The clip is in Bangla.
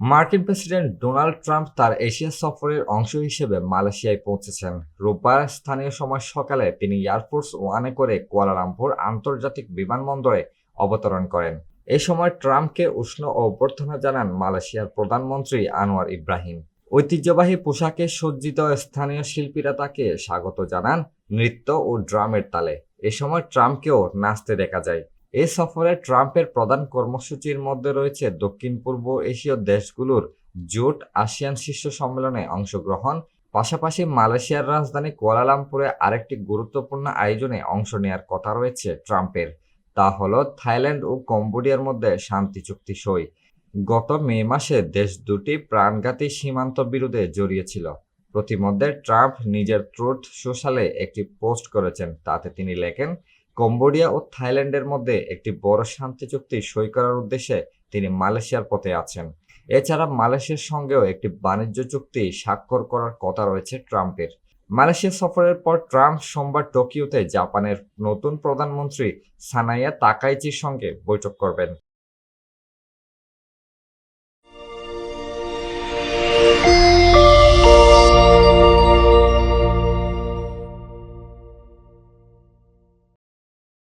মার্কিন প্রেসিডেন্ট ডোনাল্ড ট্রাম্প তার এশিয়া সফরের অংশ হিসেবে মালয়েশিয়ায় পৌঁছেছেন। রোববার স্থানীয় সময় সকালে তিনি এয়ারফোর্স ওয়ানে করে কুয়ালালামপুর আন্তর্জাতিক বিমানবন্দরে অবতরণ করেন। এ সময় ট্রাম্পকে উষ্ণ অভ্যর্থনা জানান মালয়েশিয়ার প্রধানমন্ত্রী আনোয়ার ইব্রাহিম। ঐতিহ্যবাহী পোশাকে সজ্জিত স্থানীয় শিল্পীরা তাকে স্বাগত জানান নৃত্য ও ড্রামের তালে। এ সময় ট্রাম্পকেও নাচতে দেখা যায়। এ সফরে ট্রাম্পের প্রধান কর্মসূচির মধ্যে রয়েছে দক্ষিণ পূর্ব এশীয় দেশগুলোর জোট আসিয়ান শীর্ষ সম্মেলনে অংশগ্রহণ। পাশাপাশি মালয়েশিয়ার রাজধানী কুয়ালালামপুরে আরেকটি গুরুত্বপূর্ণ আয়োজনে অংশ নেওয়ার কথা রয়েছে ট্রাম্পের। তা হল থাইল্যান্ড ও কম্বোডিয়ার মধ্যে শান্তি চুক্তি সই। গত মে মাসে দেশ দুটি প্রাণঘাতী সীমান্ত বিরোধে জড়িয়েছিল। প্রতিমধ্যে ট্রাম্প নিজের ট্রুথ সোশ্যালে একটি পোস্ট করেছেন, তাতে তিনি লেখেন কম্বোডিয়া ও থাইল্যান্ডের মধ্যে একটি বড় শান্তি চুক্তি সই করার উদ্দেশ্যে তিনি মালয়েশিয়ার পথে আছেন। এছাড়া মালয়েশিয়ার সঙ্গেও একটি বাণিজ্য চুক্তি স্বাক্ষর করার কথা রয়েছে ট্রাম্পের। মালয়েশিয়া সফরের পর ট্রাম্প সোমবার টোকিওতে জাপানের নতুন প্রধানমন্ত্রী সানাইয়া তাকাইচির সঙ্গে বৈঠক করবেন।